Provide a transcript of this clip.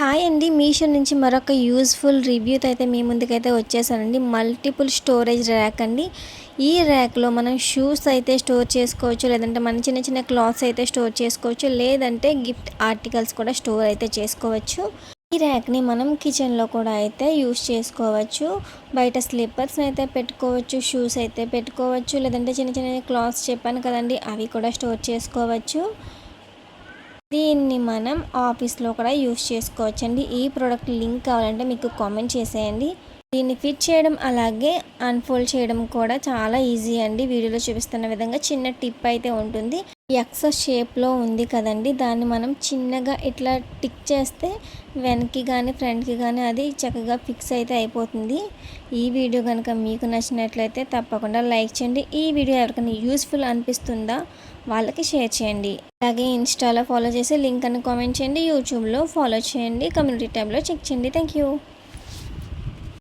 Hi అండి. మీషో నుంచి మరొక యూస్ఫుల్ రివ్యూతో అయితే మీ ముందుకైతే వచ్చేసానండి. మల్టిపుల్ స్టోరేజ్ ర్యాక్ అండి. ఈ ర్యాక్లో మనం షూస్ అయితే స్టోర్ చేసుకోవచ్చు లేదంటే మన చిన్న చిన్న క్లాత్స్ అయితే స్టోర్ చేసుకోవచ్చు లేదంటే గిఫ్ట్ ఆర్టికల్స్ కూడా స్టోర్ అయితే చేసుకోవచ్చు. ఈ ర్యాక్ని మనం కిచెన్లో కూడా అయితే యూస్ చేసుకోవచ్చు. బయట స్లిప్పర్స్ని అయితే పెట్టుకోవచ్చు షూస్ అయితే పెట్టుకోవచ్చు లేదంటే చిన్న చిన్న క్లాత్స్ చెప్పాను కదండి అవి కూడా స్టోర్ చేసుకోవచ్చు. దీన్ని మనం ఆఫీస్లో కూడా యూస్ చేసుకోవచ్చండి. ఈ ప్రోడక్ట్ లింక్ కావాలంటే మీకు కామెంట్ చేసేయండి. దీన్ని ఫిట్ చేయడం అలాగే అన్ఫోల్డ్ చేయడం కూడా చాలా ఈజీ అండి. వీడియోలో చూపిస్తున్న విధంగా చిన్న టిప్ అయితే ఉంటుంది. ఎక్స్ షేప్లో ఉంది కదండి. దాన్ని మనం చిన్నగా ఇట్లా టిక్ చేస్తే వెనక్కి కానీ ఫ్రంట్కి కానీ అది చక్కగా ఫిక్స్ అయితే అయిపోతుంది. ఈ వీడియో కనుక మీకు నచ్చినట్లయితే తప్పకుండా లైక్ చేయండి. ఈ వీడియో ఎవరికైనా యూస్ఫుల్ అనిపిస్తుందా వాళ్ళకి షేర్ చేయండి. అలాగే ఇన్స్టాలో ఫాలో చేసి లింక్ అని కామెంట్ చేయండి. యూట్యూబ్లో ఫాలో చేయండి. కమ్యూనిటీ ట్యాబ్లో చెక్ చేయండి. Thank you